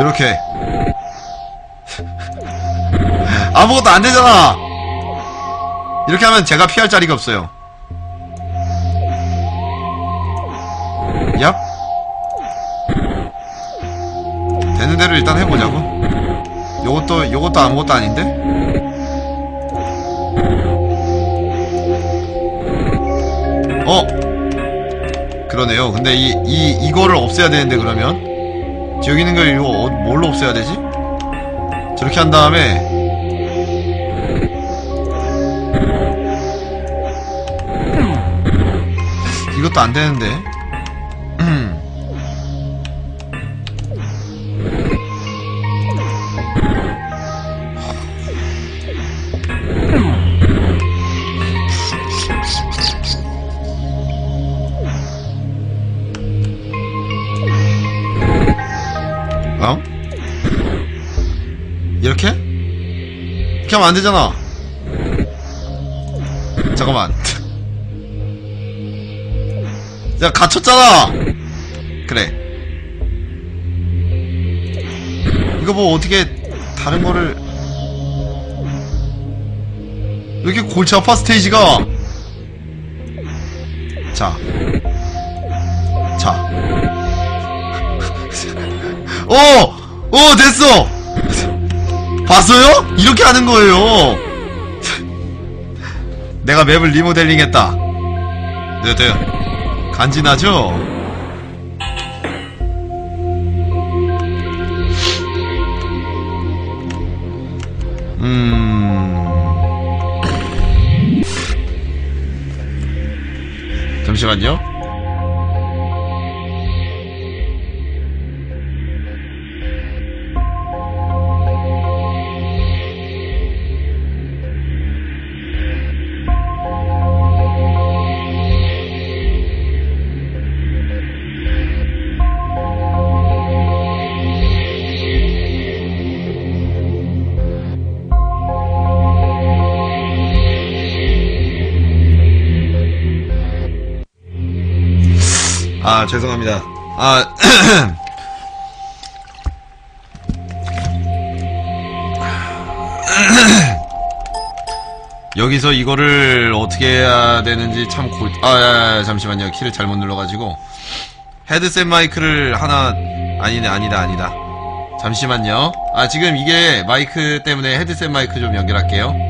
이렇게. 아무것도 안 되잖아. 이렇게 하면 제가 피할 자리가 없어요. 얍. 되는 대로 일단 해보자고. 요것도 요것도 아무것도 아닌데? 어? 그러네요. 근데 이, 이 이거를 없애야 되는데 그러면 여기 있는 걸 이거 어- 뭘로 없애야 되지? 저렇게 한 다음에 이것도 안 되는데 하면 안 되잖아. 잠깐만. 야, 갇혔잖아! 그래. 이거 뭐 어떻게 다른 거를. 왜 이렇게 골치 아파, 스테이지가? 자. 자. 어! 어, 됐어! 봤어요? 이렇게 하는 거예요. 내가 맵을 리모델링 했다. 네, 네. 간지나죠? 음. 잠시만요. 아, 죄송합니다. 아, 여기서 이거를 어떻게 해야 되는지 참 골, 아, 야, 야, 잠시만요. 키를 잘못 눌러가지고. 헤드셋 마이크를 하나, 아니네, 아니다, 아니다. 잠시만요. 아, 지금 이게 마이크 때문에 헤드셋 마이크 좀 연결할게요.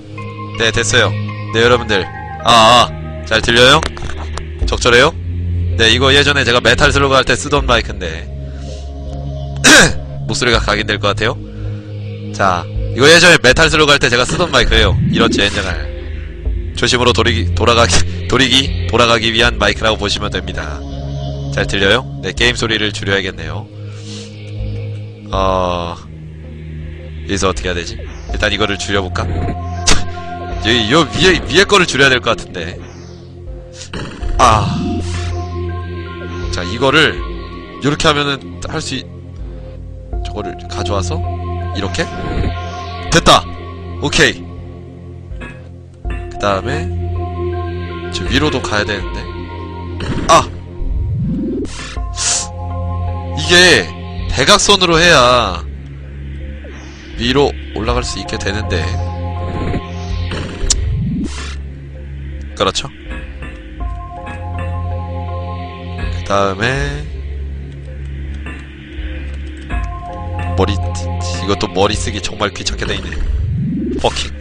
네 됐어요. 네 여러분들 아, 아, 잘 들려요? 적절해요? 네 이거 예전에 제가 메탈 슬로그 할 때 쓰던 마이크인데 목소리가 각인될 것 같아요? 자 이거 예전에 메탈 슬로그 할 때 제가 쓰던 마이크예요. 이렇지 엔장을 조심으로 돌이기 돌아가기 돌이기 돌아가기 위한 마이크라고 보시면 됩니다. 잘 들려요? 네 게임 소리를 줄여야겠네요. 어... 여기서 어떻게 해야 되지? 일단 이거를 줄여볼까? 여기, 요 위에, 위에 거를 줄여야 될 것 같은데. 아. 자, 이거를, 이렇게 하면은 할 수, 있... 저거를 가져와서, 이렇게? 됐다! 오케이. 그 다음에, 저 위로도 가야 되는데. 아! 이게, 대각선으로 해야, 위로 올라갈 수 있게 되는데 그렇죠 다음에 머리 이것도 머리 쓰기 정말 귀찮게 돼 있네. 퍼킹.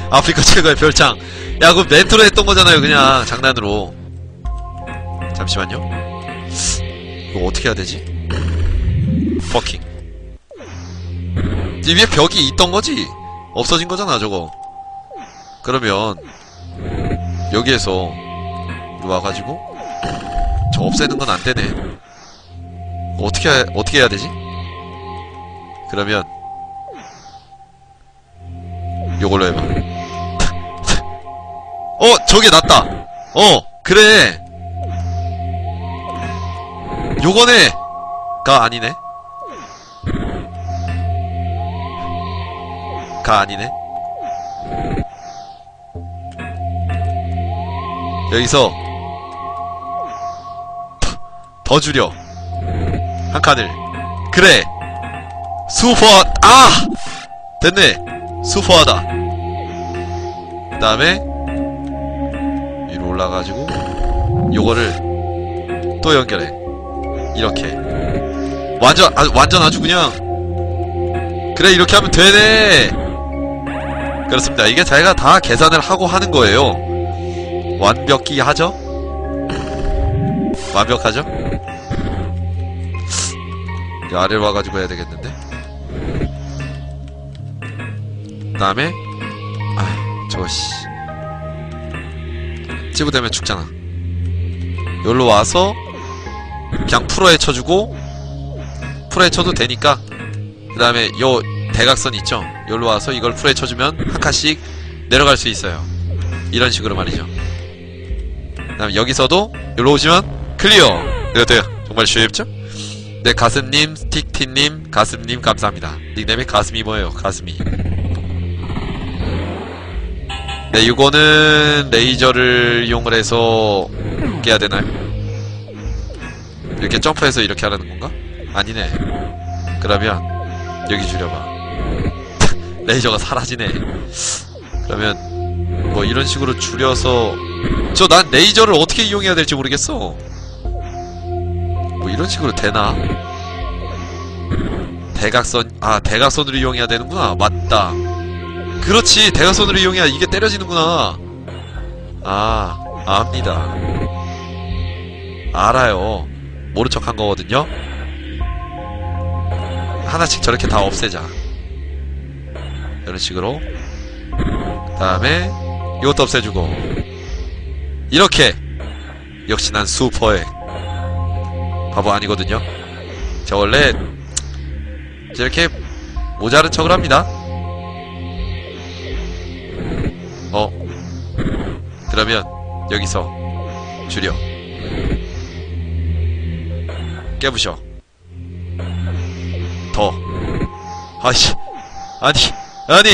아프리카 최고의 별장. 야, 그 멘트로 했던 거잖아요, 그냥 장난으로. 잠시만요. 이거 어떻게 해야 되지? 퍼킹. 이 위에 벽이 있던 거지? 없어진 거잖아, 저거. 그러면 여기에서 와가지고 저 없애는 건 안 되네. 어떻게 해- 어떻게 해야 되지? 그러면 요걸로 해봐. 어 저게 낫다. 어 그래. 요거네가 아니네. 가 아니네. 여기서 더, 더 줄여 한 칸을. 그래. 슈퍼 아! 됐네. 슈퍼하다. 그 다음에 위로 올라가지고 요거를 또 연결해. 이렇게. 완전 아, 완전 아주 그냥 그래 이렇게 하면 되네. 그렇습니다. 이게 자기가 다 계산을 하고 하는 거예요 완벽히 하죠? 완벽하죠? 이 아래로 와가지고 해야 되겠는데? 그 다음에 아 저거 씨 찌부되면 죽잖아 여기로 와서 그냥 풀어에 쳐주고 풀어에 쳐도 되니까 그 다음에 요 대각선 있죠? 여기로 와서 이걸 풀어에 쳐주면 한 칸씩 내려갈 수 있어요 이런 식으로 말이죠 그 다음 여기서도 여기로 오시면 클리어. 이것도요. 정말 쉽죠? 네 가슴님 스틱티님 가슴님 감사합니다. 닉네임이 가슴이 뭐예요? 가슴이. 네 이거는 레이저를 이용을 해서 깨야 되나요? 이렇게 점프해서 이렇게 하라는 건가? 아니네. 그러면 여기 줄여봐. 레이저가 사라지네. 그러면 뭐 이런 식으로 줄여서 저 난 레이저를 어떻게 이용해야 될지 모르겠어. 뭐 이런 식으로 되나? 대각선 아 대각선으로 이용해야 되는구나. 맞다. 그렇지 대각선으로 이용해야 이게 때려지는구나. 아 압니다. 알아요. 모른 척한 거거든요. 하나씩 저렇게 다 없애자. 이런 식으로. 그 다음에 이것도 없애주고. 이렇게 역시 난 슈퍼해 바보 아니거든요. 저 원래 저렇게 모자른 척을 합니다. 어 그러면 여기서 줄여. 깨부셔. 더. 아씨 아니 아니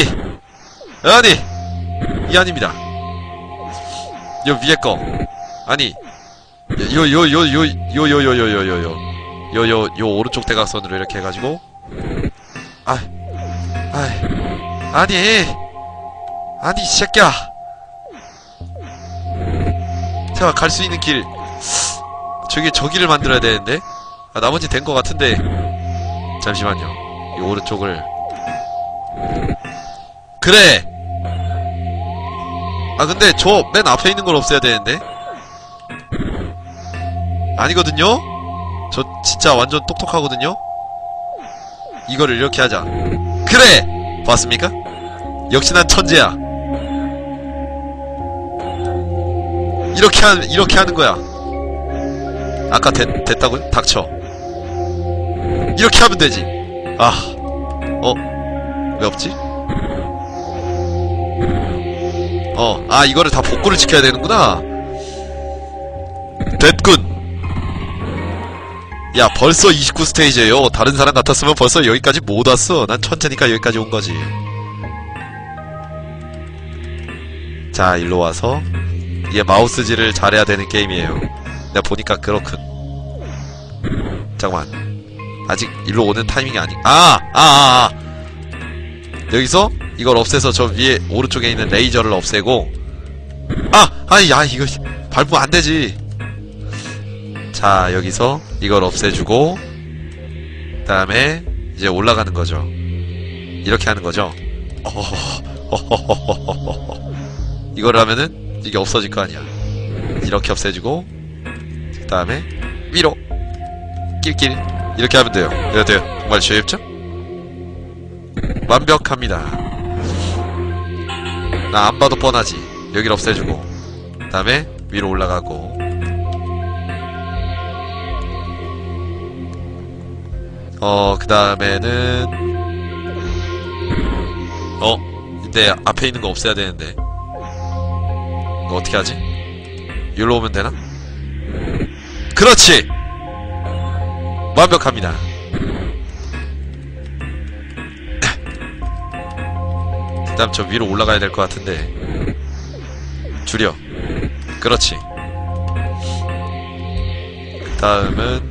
아니 이 아닙니다 요 위에 거 아니 요 요 요 요 요 요 요 요 요 요 요 요 요 요 오른쪽 대각선으로 이렇게 해가지고 아, 아, 아니, 아니 이 새끼야. 제가 갈수 있는 길 저기 저기를 만들어야 되는데 아, 나머지 된것 같은데 잠시만요. 이 오른쪽을 그래. 아 근데 저 맨 앞에 있는 걸 없애야 되는데 아니거든요? 저 진짜 완전 똑똑하거든요? 이거를 이렇게 하자 그래! 봤습니까? 역시 난 천재야 이렇게 하, 이렇게 하는 거야 아까 됐, 됐다고요? 닥쳐 이렇게 하면 되지 아 어? 왜 없지? 어, 아, 이거를 다 복구를 지켜야 되는구나. 됐군. 야, 벌써 29스테이지에요. 다른 사람 같았으면 벌써 여기까지 못 왔어. 난 천재니까 여기까지 온 거지. 자, 일로 와서. 이게 마우스질을 잘해야 되는 게임이에요. 내가 보니까 그렇군. 잠깐만. 아직 일로 오는 타이밍이 아니, 아! 아, 아, 아! 여기서 이걸 없애서 저 위에 오른쪽에 있는 레이저를 없애고 아! 아이 야 이거 밟으면 안되지 자, 여기서 이걸 없애주고, 그 다음에 이제 올라가는 거죠. 이렇게 하는 거죠. 이걸 하면은 이게 없어질 거 아니야. 이렇게 없애주고, 그 다음에 위로, 낄낄. 이렇게 하면 돼요. 이거 돼요. 정말 쉽죠? 완벽합니다. 나 안 봐도 뻔하지. 여기를 없애주고, 그 다음에 위로 올라가고, 어, 그 다음에는, 어, 근데 앞에 있는 거 없애야 되는데. 이거 어떻게 하지? 여기로 오면 되나? 그렇지! 완벽합니다. 다음 저 위로 올라가야 될 것 같은데. 줄여. 그렇지. 그 다음은,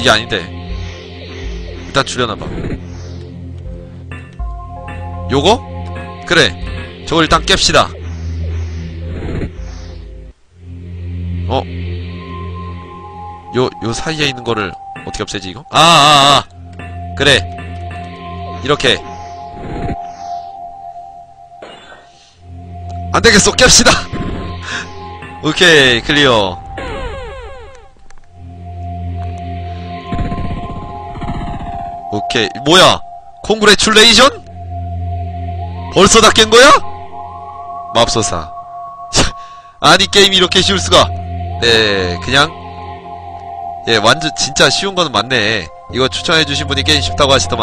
이게 아닌데. 일단 줄여놔봐. 요거? 그래. 저걸 일단 깹시다. 어? 요, 요 사이에 있는 거를 어떻게 없애지, 이거? 아, 아, 아. 그래. 이렇게. 안 되겠어, 깹시다! 오케이, 클리어. 오케이. 뭐야? 콩그레출레이션? 벌써 다 깬 거야? 맙소사. 아니, 게임이 이렇게 쉬울 수가. 네, 그냥. 예, 완전, 진짜 쉬운 거는 맞네. 이거 추천해주신 분이 게임 쉽다고 하시더만.